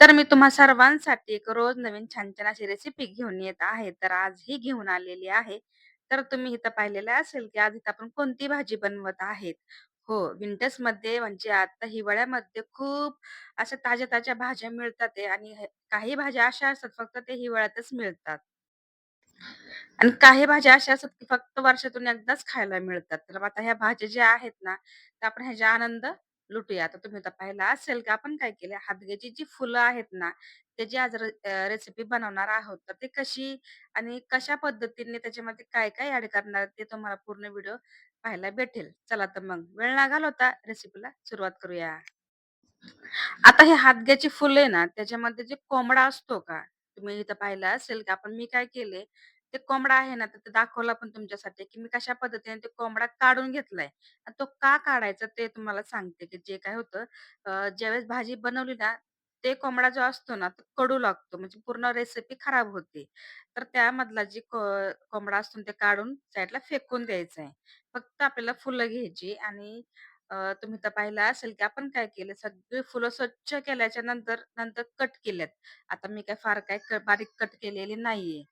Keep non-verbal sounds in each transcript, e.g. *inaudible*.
तर मी तुम्हा सर्वांसाठी एक रोज नवीन छान-छान अशी रेसिपी घेऊन येत आहे. तर आज ही घेऊन आलेली आहे. तर तुम्ही इथं पाहिलेलं असेल, की आज इथं आपण कोणती भाजी बनवत आहेत. हो, विंटर्समध्ये म्हणजे आता हिवाळ्यामध्ये खूप अशा ताज्या-ताज्या भाज्या मिळतात आहे आणि हे काही भाज्या अशा असतात फक्त ते हिवाळ्यातच मिळतात. आणि काही भाज्या अशा असतात, की फक्त वर्षातून एकदाच खायला मिळतात. तर मग आता ह्या भाज्या ज्या आहेत ना, तर आपण ह्याचा आनंद लुटूया. आता तुम्ही तर पाहिला असेल, की आपण काय केलं, हादग्याची जी फुलं आहेत ना, त्याची आज रेसिपी बनवणार आहोत. तर ते कशी आणि कशा पद्धतीने त्याच्यामध्ये काय-काय ॲड करणार ते तुम्हाला पूर्ण व्हिडिओ पाहायला भेटेल. चला तर मग वेळ न घालवता रेसिपीला सुरुवात करूया. आता हे हादग्याची फुलं आहे ना, त्याच्यामध्ये जे कोंबडा असतो का, तुम्ही इथं पाहिलं असेल, की आपण मी काय केले, ते कोंबडा आहे ना, तर ते दाखवला पण तुमच्यासाठी, की मी कशा पद्धतीने ते कोंबडा काढून घेतलाय. आणि तो का काढायचा ते तुम्हाला सांगते, की जे काय होतं अ, ज्यावेळेस भाजी बनवली ना, ते कोंबडा जो असतो ना, तो कडू लागतो. म्हणजे पूर्ण रेसिपी खराब होते. तर त्यामधला जी को कोंबडा असतो ते काढून साईडला फेकून द्यायचं आहे. फक्त आपल्याला फुलं घ्यायची आणि अ, तुम्ही तर पाहिलं असेल, की आपण काय केलं, सगळी फुलं स्वच्छ केल्याच्यानंतर, नंतर कट केल्यात. आता मी काय फार काय क बारीक कट केलेली नाहीये.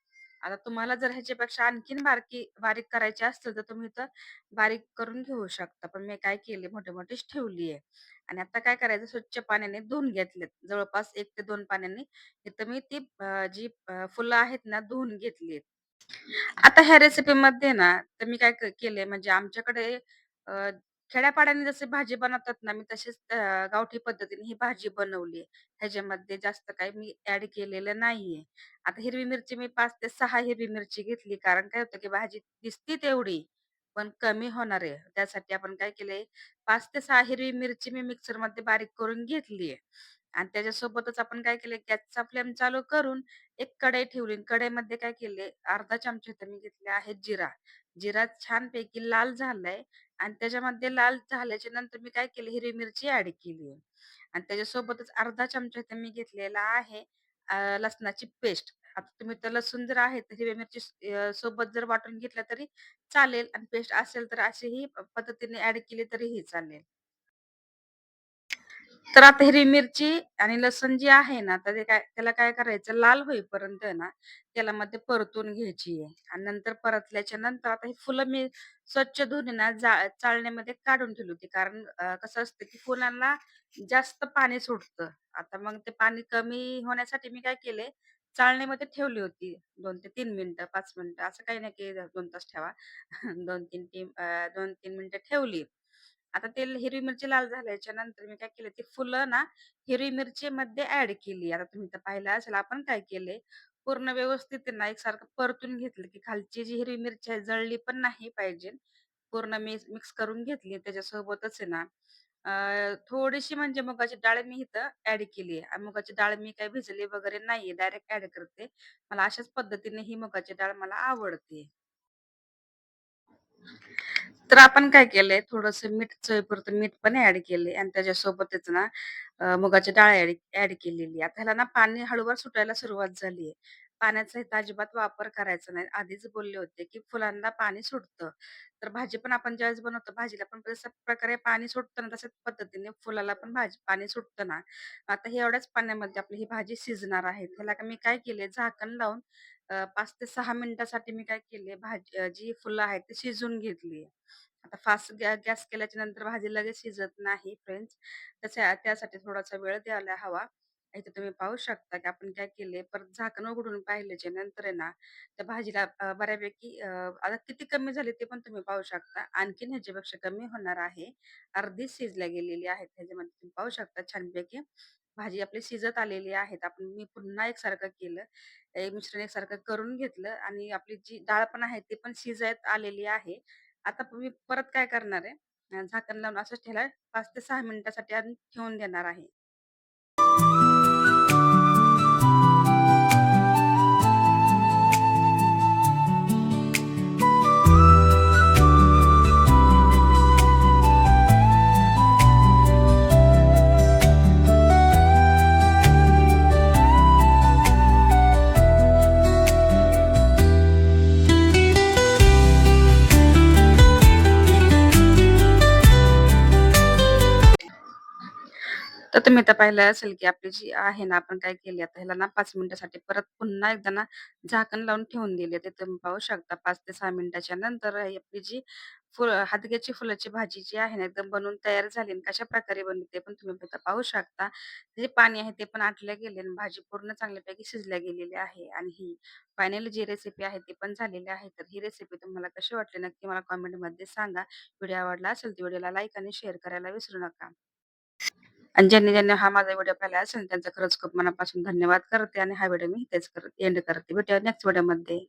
आता तुम्हाला जर ह्याच्यापेक्षा आणखीन बारकी बारीक करायची असतील, तर तुम्ही इथं बारीक करून घेऊ शकता. पण मी काय केले, मोठे-मोठेच ठेवली आहे. आणि आता काय करायचं, स्वच्छ पाण्याने धुवून घेतलेत. जवळपास 1 ते 2 पाण्याने इथं मी ती अ, जी अ, फुलं आहेत ना, धुवून घेतलीत. आता ह्या रेसिपीमध्ये ना, तर मी काय क केलंय म्हणजे आमच्याकडे अ, खेड्यापाड्याने जसे भाजी बनवतात ना, मी तशीच अ, गावठी पद्धतीने ही भाजी बनवली आहे. ह्याच्यामध्ये जास्त काही मी ॲड केलेलं नाहीये. आता हिरवी मिरची मी 5 ते 6 हिरवी मिरची घेतली. कारण काय होतं, की भाजी दिसती तेवढी, पण कमी होणार आहे. त्यासाठी आपण काय केलंय, 5 ते 6 हिरवी मिरची मी मिक्सरमध्ये बारीक करून घेतली आणि त्याच्यासोबतच आपण काय केलंय, गॅसचा फ्लेम चालू करून एक कढई ठेवली आणि कढईमध्ये काय केले, अर्धा चमचा इथं मी घेतले आहे जिरा. जिरा छानपैकी लाल झालाय आणि त्याच्यामध्ये लाल झाल्याच्यानंतर मी काय केलं हिरवी मिरची ऍड केली आणि त्याच्यासोबतच अर्धा चमचा इथं मी घेतलेला आहे लसणाची पेस्ट. आता तुम्ही तर लसूण जर आहे, तर हिरवी मिरची स- सोबत जर वाटून घेतला तरी चालेल आणि पेस्ट असेल तर अशीही पद्धतीने ऍड केली तरीही चालेल. तर आता हिरवी मिरची आणि लसूण जी आहे ना, तर ते काय त्याला काय करायचं लाल होईपर्यंत आहे ना, तेलामध्ये परतून घ्यायची आहे आणि नंतर परतल्याच्या नंतर आता ही फुलं मी स्वच्छ धुवून ना, जा चाळणीमध्ये काढून ठेवली होती. कारण कसं असतं, की फुलांना जास्त पाणी सुटतं. आता मग ते पाणी कमी होण्यासाठी मी काय केले, चाळणीमध्ये ठेवली होती दोन ते तीन मिनिटं, पाच मिनिटं असं काही नाही, की दोन तास ठेवा. *laughs* दोन तीन दोन तीन मिनिटं ठेवली. आता ते हिरवी मिरची लाल झाल्याच्यानंतर मी काय केलं, ती फुलं ना हिरवी मिरची मध्ये ऍड केली. आता तुम्ही तर पाहिलं असेल, आपण काय केले, पूर्ण व्यवस्थित त्यांना एकसारखं परतून घेतलं, की खालची जी हिरवी मिरची आहे जळली पण नाही पाहिजे. पूर्ण मिक्स मिक्स करून घेतली. त्याच्यासोबतच आहे ना थोडीशी म्हणजे मुगाची डाळ मी इथं ऍड केली आहे. मुगाची डाळ मी काही भिजली वगैरे नाहीये, डायरेक्ट ऍड करते. मला अशाच पद्धतीने ही मुगाची डाळ मला आवडते. तर आपण काय केलंय, थोडंसं मीठ चवीपुरतं मीठ पण ऍड केले आणि त्याच्यासोबतच ना अ, मुगाची डाळ ऍड केलेली. आता ह्याला ना पाणी हळूवार सुटायला सुरुवात झाली आहे. पाण्याचा इथं अजिबात वापर करायचा नाही. आधीच बोलले होते, की फुलांना पाणी सुटतं. तर भाजी पण आपण ज्यावेळेस बनवतो, भाजीला पण जसं प्रकारे पाणी सुटतं ना, तशाच पद्धतीने फुलाला पण भाजी पाणी सुटतं ना. आता हे एवढ्याच पाण्यामध्ये आपली ही भाजी शिजणार आहे. त्याला का मी काय केले, झाकण लावून अ, 5 ते 6 मिनिटासाठी मी काय केले, भाजी अ, जी फुलं आहेत ती शिजवून घेतली. आता फास्ट गॅ गॅस केल्याच्यानंतर भाजी लगेच शिजत नाही फ्रेंड्स. तशा त्यासाठी थोडासा वेळ द्यायला हवा. इथे तुम्ही पाहू शकता, की आपण काय केले, परत झाकण उघडून पाहिल्याच्या नंतर आहे ना, त्या भाजीला अ, बऱ्यापैकी अ, आता किती कमी झाली ते पण तुम्ही पाहू शकता. आणखीन ह्याच्यापेक्षा कमी होणार आहे. अर्धी शिजल्या गेलेली आहे. त्याच्यामध्ये तुम्ही पाहू शकता छानपैकी भाजी आपली शिजत आलेली आहे. आपण मी पुन्हा एकसारखं केलं. एक मिश्रण एकसारखं करून घेतलं आणि आपली जी डाळ पण आहे, ती पण शिजत आलेली आहे. आता मी परत काय करणार आहे, झाकण लावून असंच ठेला पाच ते सहा मिनिटासाठी ठेवून देणार आहे. तर तुम्ही आता पाहिलं असेल, की आपली जी आहे ना, आपण काय केली आता ह्याला ना पाच मिनिटासाठी परत पुन्हा एकदा ना झाकण लावून ठेवून दिली ते तुम्ही पाहू शकता पाच ते सहा मिनिटाच्या नंतर ही आपली जी फुल हादग्याची फुलाची भाजी जी आहे ना, एकदम बनवून तयार झाली आणि कशाप्रकारे बनली ते पण तुम्ही आता पाहू शकता. जे पाणी आहे ते पण आटले गेले आणि भाजी पूर्ण चांगल्यापैकी शिजल्या गेलेली आहे आणि ही फायनल जी रेसिपी आहे ती पण झालेली आहे. तर ही रेसिपी तुम्हाला कशी वाटली नक्की मला कॉमेंटमध्ये सांगा. व्हिडिओ आवडला असेल तर व्हिडिओला लाईक आणि शेअर करायला विसरू नका. आणि ज्यांनी ज्यांनी हा माझा व्हिडिओ पाहिला असेल त्यांचा खरंच खूप मनापासून धन्यवाद करते आणि हा व्हिडिओ मी इथेच एंड करते. भेटूया नेक्स्ट व्हिडिओमध्ये.